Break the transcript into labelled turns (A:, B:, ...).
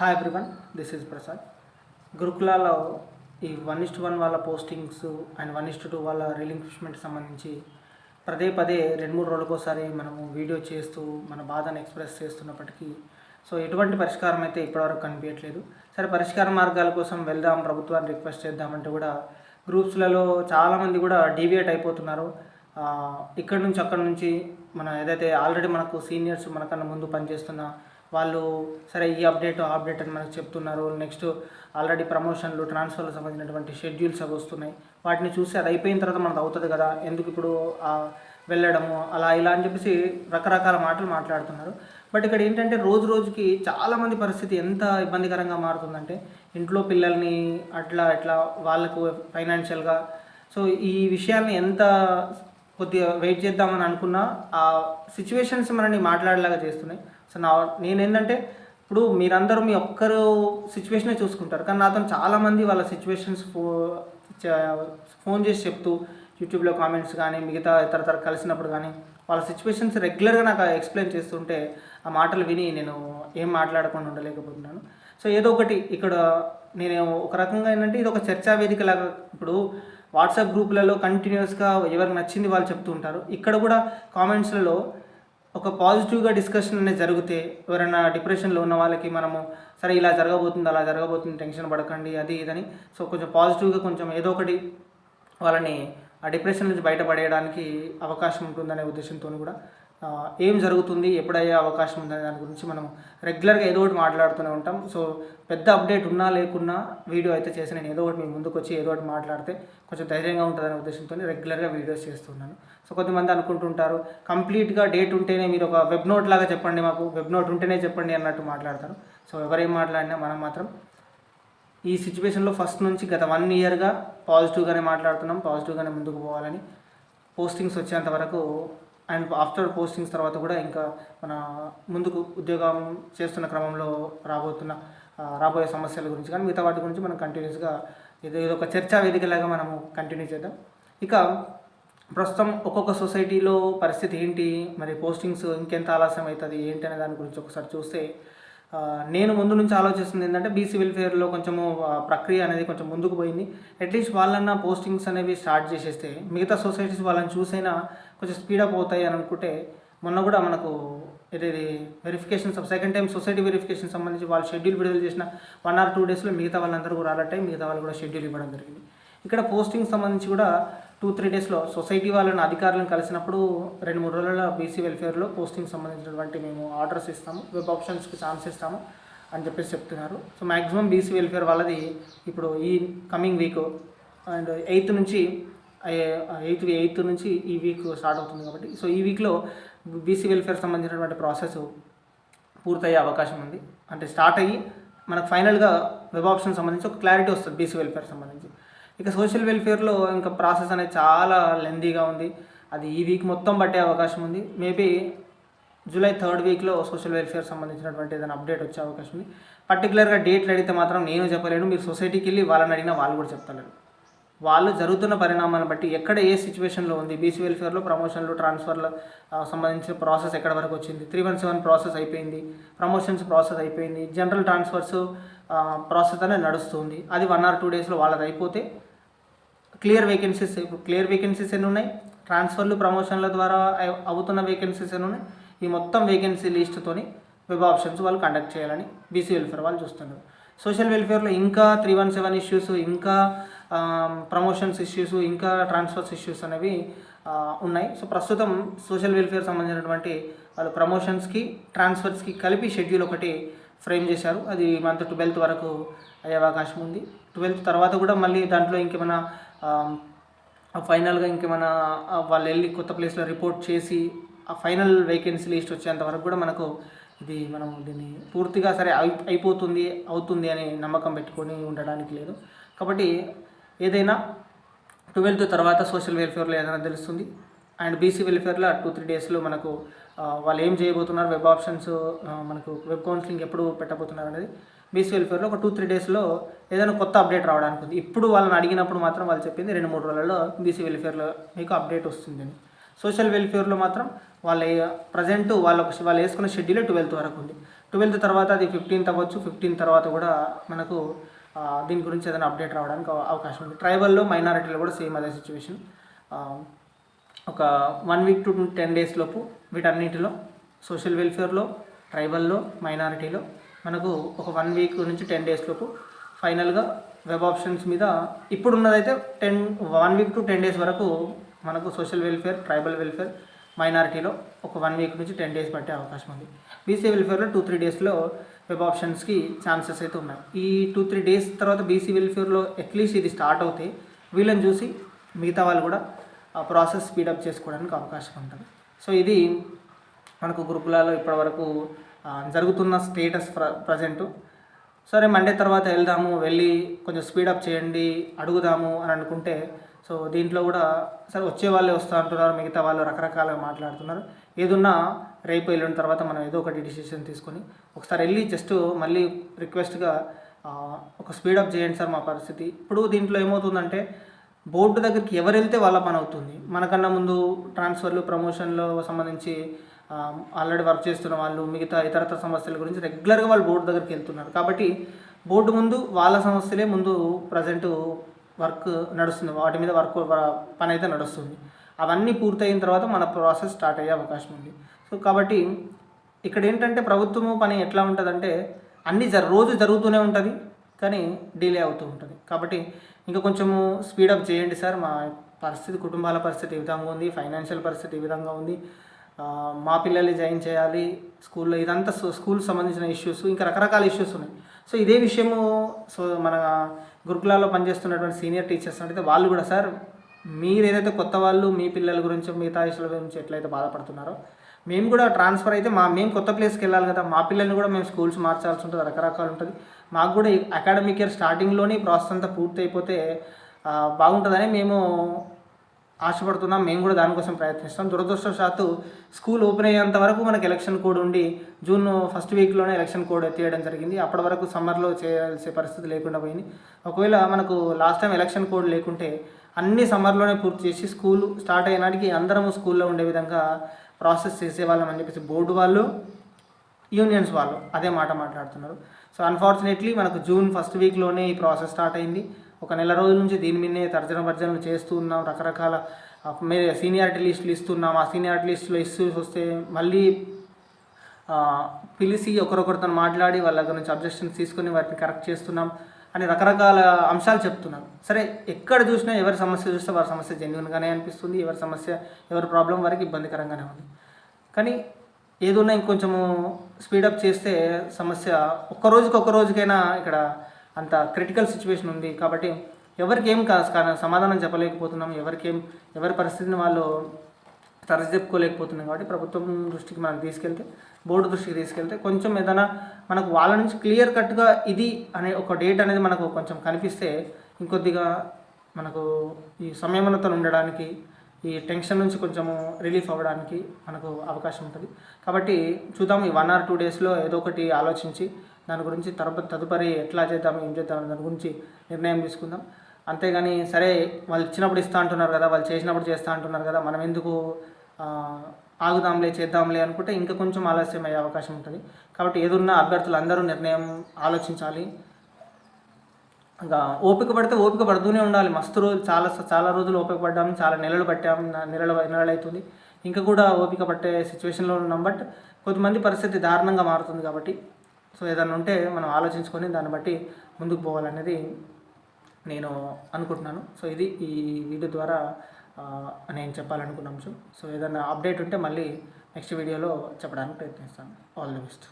A: Hi everyone this is Prasad గురుకులాలో ఈ one ఇస్ట్ one వాళ్ళ postings and one is to two వాళ్ళ relinquishment సంబంధించి పదే పదే రెండు మూడు రోజులకోసారి మనము వీడియో చేస్తూ మన బాధను ఎక్స్ప్రెస్ చేస్తున్నప్పటికీ సో ఎటువంటి పరిష్కారం అయితే ఇప్పటివరకు కనిపించట్లేదు. సరే పరిష్కార మార్గాల కోసం వెళ్దాం ప్రభుత్వాన్ని రిక్వెస్ట్ చేద్దామంటే కూడా గ్రూప్స్లలో చాలామంది కూడా డీవియేట్ అయిపోతున్నారు. ఇక్కడి నుంచి అక్కడి నుంచి మన ఏదైతే ఆల్రెడీ మనకు సీనియర్స్ మనకన్నా ముందు పనిచేస్తున్న వాళ్ళు సరే ఈ అప్డేట్ ఆ అప్డేట్ అని మనకు చెప్తున్నారు. నెక్స్ట్ ఆల్రెడీ ప్రమోషన్లు ట్రాన్స్ఫర్లకు సంబంధించినటువంటి షెడ్యూల్స్ అవి వస్తున్నాయి. వాటిని చూసి అది అయిపోయిన తర్వాత మనకు అవుతుంది కదా ఎందుకు ఇప్పుడు వెళ్ళడము అలా ఇలా అని చెప్పేసి రకరకాల మాటలు మాట్లాడుతున్నారు. బట్ ఇక్కడ ఏంటంటే రోజు రోజుకి చాలామంది పరిస్థితి ఎంత ఇబ్బందికరంగా మారుతుందంటే ఇంట్లో పిల్లల్ని అట్లా ఇట్లా వాళ్ళకు ఫైనాన్షియల్గా. సో ఈ విషయాన్ని ఎంత కొద్దిగా వెయిట్ చేద్దామని అనుకున్నా ఆ సిచ్యువేషన్స్ మనని మాట్లాడేలాగా చేస్తున్నాయి. సో నా నేనేంటంటే ఇప్పుడు మీరందరూ మీ ఒక్కరు సిచ్యువేషనే చూసుకుంటారు. కానీ నాతో చాలామంది వాళ్ళ సిచ్యువేషన్స్ ఫో ఫోన్ చేసి చెప్తూ యూట్యూబ్లో కామెంట్స్ కానీ మిగతా ఇతరతర కలిసినప్పుడు కానీ వాళ్ళ సిచ్యువేషన్స్ రెగ్యులర్గా నాకు ఎక్స్ప్లెయిన్ చేస్తుంటే ఆ మాటలు విని నేను ఏం మాట్లాడకుండా ఉండలేకపోతున్నాను. సో ఏదో ఒకటి ఇక్కడ నేను ఒక రకంగా ఏంటంటే ఇది ఒక చర్చా వేదిక లాగా ఇప్పుడు వాట్సాప్ గ్రూపులలో కంటిన్యూస్గా ఎవరికి నచ్చింది వాళ్ళు చెప్తూ ఉంటారు. ఇక్కడ కూడా కామెంట్స్లలో ఒక పాజిటివ్గా డిస్కషన్ అనేది జరిగితే ఎవరైనా డిప్రెషన్లో ఉన్న వాళ్ళకి మనము సరే ఇలా జరగబోతుంది అలా జరగబోతుంది టెన్షన్ పడకండి అది ఇదని సో కొంచెం పాజిటివ్గా కొంచెం ఏదో ఒకటి వాళ్ళని ఆ డిప్రెషన్ నుంచి బయటపడేయడానికి అవకాశం ఉంటుందనే ఉద్దేశంతో కూడా ఏం జరుగుతుంది ఎప్పుడయ్యే అవకాశం ఉందనే దాని గురించి మనం రెగ్యులర్గా ఏదో ఒకటి మాట్లాడుతూనే ఉంటాం. సో పెద్ద అప్డేట్ ఉన్నా లేకున్నా వీడియో అయితే చేసి నేను ఏదో ఒకటి మీ ముందుకు వచ్చి ఏదో ఒకటి మాట్లాడితే కొంచెం ధైర్యంగా ఉంటుందనే ఉద్దేశంతో రెగ్యులర్గా వీడియోస్ చేస్తున్నాను సో కొంతమంది అనుకుంటుంటారు కంప్లీట్గా డేట్ ఉంటేనే మీరు ఒక వెబ్ నోట్ లాగా చెప్పండి మాకు వెబ్ నోట్ ఉంటేనే చెప్పండి అన్నట్టు మాట్లాడతారు. సో ఎవరేం మాట్లాడినా మనం మాత్రం ఈ సిచ్యువేషన్లో ఫస్ట్ నుంచి గత వన్ ఇయర్గా పాజిటివ్గానే మాట్లాడుతున్నాం పాజిటివ్గానే ముందుకు పోవాలని పోస్టింగ్స్ వచ్చేంత వరకు అండ్ ఆఫ్టర్ పోస్టింగ్స్ తర్వాత కూడా ఇంకా మన ముందుకు ఉద్యోగం చేస్తున్న క్రమంలో రాబోతున్న రాబోయే సమస్యల గురించి కానీ మిగతా వాటి గురించి మనం కంటిన్యూస్గా ఏదో ఏదో ఒక చర్చా వేదికలాగా మనము కంటిన్యూ చేద్దాం. ఇక ప్రస్తుతం ఒక్కొక్క సొసైటీలో పరిస్థితి ఏంటి? మరి పోస్టింగ్స్ ఇంకెంత ఆలస్యం అవుతుంది ఏంటి అనే దాని గురించి ఒకసారి చూస్తే నేను ముందు నుంచి ఆలోచిస్తుంది ఏంటంటే బీసీ వెల్ఫేర్లో కొంచెము ప్రక్రియ అనేది కొంచెం ముందుకు పోయింది. అట్లీస్ట్ వాళ్ళన్న పోస్టింగ్స్ అనేవి స్టార్ట్ చేసేస్తే మిగతా సొసైటీస్ వాళ్ళని చూసైనా కొంచెం స్పీడప్ అవుతాయి అని అనుకుంటే మొన్న కూడా మనకు ఇది verification second time society verification సంబంధించి వాళ్ళు షెడ్యూల్ విడుదల చేసిన వన్ ఆర్ టూ డేస్లో మిగతా వాళ్ళందరూ కూడా అలర్ట్ మిగతా వాళ్ళు కూడా షెడ్యూల్ ఇవ్వడం జరిగింది. ఇక్కడ పోస్టింగ్ సంబంధించి కూడా టూ త్రీ డేస్లో సొసైటీ వాళ్ళని అధికారులను కలిసినప్పుడు రెండు మూడు రోజుల బీసీ వెల్ఫేర్లో పోస్టింగ్ సంబంధించినటువంటి మేము ఆర్డర్స్ ఇస్తాము వెబ్ ఆప్షన్స్కి ఛాన్స్ ఇస్తాము అని చెప్పేసి చెప్తున్నారు. సో మ్యాక్సిమం బీసీ వెల్ఫేర్ వాళ్ళది ఇప్పుడు ఈ కమింగ్ వీక్ అండ్ ఎయిత్ నుంచి ఎయిత్ ఎయిత్ నుంచి ఈ వీక్ స్టార్ట్ అవుతుంది కాబట్టి. సో ఈ వీక్లో బీసీ వెల్ఫేర్ సంబంధించినటువంటి ప్రాసెస్ పూర్తయ్యే అవకాశం ఉంది. అంటే స్టార్ట్ అయ్యి మనకు ఫైనల్గా వెబ్ ఆప్షన్ సంబంధించి ఒక క్లారిటీ వస్తుంది బీసీ వెల్ఫేర్ సంబంధించి. ఇక సోషల్ వెల్ఫేర్లో ఇంకా ప్రాసెస్ అనేది చాలా లెందీగా ఉంది. అది ఈ వీక్ మొత్తం పట్టే అవకాశం ఉంది. మేబీ జూలై థర్డ్ వీక్లో సోషల్ వెల్ఫేర్ సంబంధించినటువంటి ఏదైనా అప్డేట్ వచ్చే అవకాశం ఉంది. పర్టికులర్గా డేట్లు అడిగితే మాత్రం నేను చెప్పలేను. మీరు సొసైటీకి వెళ్ళి వాళ్ళని అడిగినా వాళ్ళు కూడా చెప్తలేరు. వాళ్ళు జరుగుతున్న పరిణామాలను బట్టి ఎక్కడ ఏ సిచ్యువేషన్లో ఉంది బీసీ వెల్ఫేర్లో ప్రమోషన్లు ట్రాన్స్ఫర్ల సంబంధించిన ప్రాసెస్ ఎక్కడ వరకు వచ్చింది త్రీ వన్ సెవెన్ ప్రాసెస్ అయిపోయింది ప్రమోషన్స్ ప్రాసెస్ అయిపోయింది జనరల్ ట్రాన్స్ఫర్స్ ప్రాసెస్ అనేది నడుస్తుంది. అది వన్ ఆర్ టూ డేస్లో వాళ్ళది అయిపోతే క్లియర్ వేకెన్సీస్ ఇప్పుడు క్లియర్ వేకెన్సీస్ ఎన్ని ఉన్నాయి ట్రాన్స్ఫర్లు ప్రమోషన్ల ద్వారా అవుతున్న వేకెన్సీస్ ఎన్ని ఉన్నాయి ఈ మొత్తం వేకెన్సీ లిస్ట్తోని వెబ్ ఆప్షన్స్ వాళ్ళు కండక్ట్ చేయాలని బీసీ వెల్ఫేర్ వాళ్ళు చూస్తున్నారు. సోషల్ వెల్ఫేర్లో ఇంకా త్రీ వన్ సెవెన్ ఇష్యూస్ ఇంకా ప్రమోషన్స్ ఇష్యూస్ ఇంకా ట్రాన్స్ఫర్స్ ఇష్యూస్ అనేవి ఉన్నాయి. సో ప్రస్తుతం సోషల్ వెల్ఫేర్ సంబంధించినటువంటి వాళ్ళు ప్రమోషన్స్కి ట్రాన్స్ఫర్స్కి కలిపి షెడ్యూల్ ఒకటి ఫ్రేమ్ చేశారు. అది మంత్ ట్వెల్త్ వరకు అయ్యే అవకాశం ఉంది. ట్వెల్త్ తర్వాత కూడా మళ్ళీ దాంట్లో ఇంకేమైనా ఫైనల్గా ఇంకేమైనా వాళ్ళు వెళ్ళి కొత్త ప్లేస్లో రిపోర్ట్ చేసి ఆ ఫైనల్ వేకెన్సీ లిస్ట్ వచ్చేంత వరకు కూడా మనకు ఇది మనం దీన్ని పూర్తిగా సరే అయి అయిపోతుంది అవుతుంది అనే నమ్మకం పెట్టుకొని ఉండడానికి లేదు. కాబట్టి ఏదైనా ట్వెల్త్ తర్వాత సోషల్ వెల్ఫేర్లో ఏదైనా తెలుస్తుంది. అండ్ బీసీ వెల్ఫేర్లో టూ త్రీ డేస్లో మనకు వాళ్ళు ఏం చేయబోతున్నారు వెబ్ ఆప్షన్స్ మనకు వెబ్ కౌన్సిలింగ్ ఎప్పుడు పెట్టబోతున్నారు అనేది బీసీ వెల్ఫేర్లో ఒక టూ త్రీ డేస్లో ఏదైనా కొత్త అప్డేట్ రావడానికి ఉంది. ఇప్పుడు వాళ్ళని అడిగినప్పుడు మాత్రం వాళ్ళు చెప్పింది రెండు మూడు రోజులలో బీసీ వెల్ఫేర్లో మీకు అప్డేట్ వస్తుందని సోషల్ వెల్ఫేర్లో మాత్రం వాళ్ళ ప్రజెంట్ వాళ్ళ వాళ్ళు వేసుకున్న షెడ్యూల్ ట్వెల్త్ వరకు ఉంది. ట్వెల్త్ తర్వాత అది ఫిఫ్టీన్త్ అవ్వచ్చు. ఫిఫ్టీన్ తర్వాత కూడా మనకు దీని గురించి ఏదైనా అప్డేట్ రావడానికి అవకాశం ఉంది. ట్రైబల్లో మైనారిటీలో కూడా సేమ్ అదే సిచ్యువేషన్. ఒక one week to ten days లోపు వీటన్నిటిలో సోషల్ వెల్ఫేర్లో ట్రైబల్లో మైనారిటీలో మనకు ఒక వన్ వీక్ నుంచి టెన్ డేస్ లోపు ఫైనల్గా వెబ్ ఆప్షన్స్ మీద ఇప్పుడున్నదైతే ten one week to ten days వరకు మనకు సోషల్ వెల్ఫేర్ ట్రైబల్ వెల్ఫేర్ మైనారిటీలో ఒక వన్ వీక్ నుంచి టెన్ డేస్ పట్టే అవకాశం ఉంది. బీసీ వెల్ఫేర్లో టూ త్రీ డేస్లో వెబ్ ఆప్షన్స్కి ఛాన్సెస్ అయితే ఉన్నాయి. ఈ టూ త్రీ డేస్ తర్వాత బీసీ వెల్ఫేర్లో అట్లీస్ట్ ఇది స్టార్ట్ అవుతే వీళ్ళని చూసి మిగతా వాళ్ళు కూడా ఆ ప్రాసెస్ స్పీడప్ చేసుకోవడానికి అవకాశం ఉంటుంది. సో ఇది మనకు గురుకులాలో ఇప్పటివరకు జరుగుతున్న స్టేటస్ ప్ర ప్రజెంటు సరే మండే తర్వాత వెళ్దాము వెళ్ళి కొంచెం స్పీడప్ చేయండి అడుగుదాము అని అనుకుంటే సో దీంట్లో కూడా సరే వచ్చే వాళ్ళే వస్తూ అంటున్నారు మిగతా వాళ్ళు రకరకాలుగా మాట్లాడుతున్నారు. ఏదున్నా రేపు వెళ్ళిన తర్వాత మనం ఏదో ఒకటి డిసిషన్ తీసుకొని ఒకసారి వెళ్ళి జస్ట్ మళ్ళీ రిక్వెస్ట్గా ఒక స్పీడప్ చేయండి సార్ మా పరిస్థితి. ఇప్పుడు దీంట్లో ఏమవుతుందంటే బోర్డు దగ్గరికి ఎవరు వెళ్తే వాళ్ళ పని అవుతుంది. మనకన్నా ముందు ట్రాన్స్ఫర్లు ప్రమోషన్లో సంబంధించి ఆల్రెడీ వర్క్ చేస్తున్న వాళ్ళు మిగతా ఇతరత సమస్యల గురించి రెగ్యులర్గా వాళ్ళు బోర్డు దగ్గరికి వెళ్తున్నారు. కాబట్టి బోర్డు ముందు వాళ్ళ సమస్యలే ముందు ప్రజెంట్ వర్క్ నడుస్తుంది. వాటి మీద వర్క్ పని అయితే నడుస్తుంది. అవన్నీ పూర్తయిన తర్వాత మన ప్రాసెస్ స్టార్ట్ అయ్యే అవకాశం ఉంది. సో కాబట్టి ఇక్కడ ఏంటంటే ప్రభుత్వము పని ఎట్లా ఉంటుందంటే అన్ని జ రోజు జరుగుతూనే ఉంటుంది కానీ డిలే అవుతూ ఉంటుంది. కాబట్టి ఇంకా కొంచెము స్పీడప్ చేయండి సార్. మా పరిస్థితి కుటుంబాల పరిస్థితి ఈ విధంగా ఉంది ఫైనాన్షియల్ పరిస్థితి ఈ విధంగా ఉంది మా పిల్లల్ని జాయిన్ చేయాలి స్కూల్లో ఇదంతా స్కూల్ సంబంధించిన ఇష్యూస్ ఇంకా రకరకాల ఇష్యూస్ ఉన్నాయి. సో ఇదే విషయము సో మన గురుకులాల్లో పనిచేస్తున్నటువంటి సీనియర్ టీచర్స్ అంటే వాళ్ళు కూడా సార్ మీరు ఏదైతే కొత్త వాళ్ళు మీ పిల్లల గురించి మిగతా ఇష్యూల గురించి ఎట్లయితే బాధపడుతున్నారో మేము కూడా ట్రాన్స్ఫర్ అయితే మా మేము కొత్త ప్లేస్కి వెళ్ళాలి కదా మా పిల్లల్ని కూడా మేము స్కూల్స్ మార్చాల్సి ఉంటుంది రకరకాలు ఉంటుంది. మాకు కూడా అకాడమిక్ ఇయర్ స్టార్టింగ్లోనే ప్రాసెస్ అంతా పూర్తి అయిపోతే బాగుంటుందని మేము ఆశపడుతున్నాం. మేము కూడా దానికోసం ప్రయత్నిస్తాం. దురదృష్టవశాత్తు స్కూల్ ఓపెన్ అయ్యేంత వరకు మనకి ఎలక్షన్ కోడ్ ఉండి జూన్ ఫస్ట్ వీక్లోనే ఎలక్షన్ కోడ్ ఎత్తేయడం జరిగింది. అప్పటి వరకు సమ్మర్లో చేయాల్సిన పరిస్థితి లేకుండా పోయింది. ఒకవేళ మనకు లాస్ట్ టైం ఎలక్షన్ కోడ్ లేకుంటే అన్ని సమ్మర్లోనే పూర్తి చేసి స్కూల్ స్టార్ట్ అయినాటికి అందరము స్కూల్లో ఉండే విధంగా ప్రాసెస్ చేసేవాళ్ళం అని చెప్పేసి బోర్డు వాళ్ళు యూనియన్స్ వాళ్ళు అదే మాట మాట్లాడుతున్నారు. సో అన్ఫార్చునేట్లీ మనకు జూన్ ఫస్ట్ వీక్లోనే ఈ ప్రాసెస్ స్టార్ట్ అయింది. ఒక నెల రోజుల నుంచి దీని మీదనే తర్జన భర్జనలు చేస్తూ ఉన్నాం రకరకాల మే సీనియారిటీ లిస్టులు ఇస్తున్నాం ఆ సీనియారిటీ లిస్టులో ఇస్తూ వస్తే మళ్ళీ పిలిచి ఒకరొకరితో మాట్లాడి వాళ్ళ గురించి అబ్జెక్షన్స్ తీసుకొని వాటిని కరెక్ట్ చేస్తున్నాం అని రకరకాల అంశాలు చెప్తున్నారు సరే ఎక్కడ చూసినా ఎవరి సమస్య చూస్తే వారి సమస్య జెన్యున్గానే అనిపిస్తుంది. ఎవరి సమస్య ఎవరి ప్రాబ్లం వారికి ఇబ్బందికరంగానే ఉంది. కానీ ఏదున్నా ఇంకొంచెము స్పీడప్ చేస్తే సమస్య ఒక్క రోజుకి ఒక్క రోజుకైనా ఇక్కడ అంత క్రిటికల్ సిచ్యువేషన్ ఉంది. కాబట్టి ఎవరికి ఏం కా సమాధానం చెప్పలేకపోతున్నాం. ఎవరికేం ఎవరి పరిస్థితిని వాళ్ళు చెప్పుకోలేకపోతున్నాం. కాబట్టి ప్రభుత్వం దృష్టికి మనం తీసుకెళ్తే బోర్డు దృష్టికి తీసుకెళ్తే కొంచెం ఏదైనా మనకు వాళ్ళ నుంచి క్లియర్ కట్గా ఇది అనే ఒక డేట్ అనేది మనకు కొంచెం కనిపిస్తే ఇంకొద్దిగా మనకు ఈ సంయమనతో ఉండడానికి ఈ టెన్షన్ నుంచి కొంచెము రిలీఫ్ అవ్వడానికి మనకు అవకాశం ఉంటుంది. కాబట్టి చూద్దాం ఈ వన్ ఆర్ టూ డేస్లో ఏదో ఒకటి ఆలోచించి దాని గురించి తర్వాత తదుపరి ఎట్లా చేద్దాం ఏం చేద్దాం దాని గురించి నిర్ణయం తీసుకుందాం. అంతేగాని సరే వాళ్ళు ఇచ్చినప్పుడు ఇస్తా అంటున్నారు కదా వాళ్ళు చేసినప్పుడు చేస్తా అంటున్నారు కదా మనం ఎందుకు ఆగుదాంలే చేద్దాంలే అనుకుంటే ఇంకా కొంచెం ఆలస్యం అయ్యే అవకాశం ఉంటుంది. కాబట్టి ఏదున్నా అభ్యర్థులు అందరూ నిర్ణయం ఆలోచించాలి. ఇంకా ఓపిక పడితే ఓపిక పడుతూనే ఉండాలి. మస్తు రోజు చాలా చాలా రోజులు ఓపిక పడ్డాం చాలా నెలలు పట్టాం నెలలు నెలలు అవుతుంది ఇంకా కూడా ఓపిక పట్టే సిచ్యువేషన్లో ఉన్నాం. బట్ కొంతమంది పరిస్థితి దారుణంగా మారుతుంది కాబట్టి సో ఏదైనా ఉంటే మనం ఆలోచించుకొని దాన్ని బట్టి ముందుకు పోవాలనేది నేను అనుకుంటున్నాను. సో ఇది ఈ వీడియో ద్వారా నేను చెప్పాలనుకున్న అంశం. సో ఏదైనా అప్డేట్ ఉంటే మళ్ళీ నెక్స్ట్ వీడియోలో చెప్పడానికి ప్రయత్నిస్తాను. All the best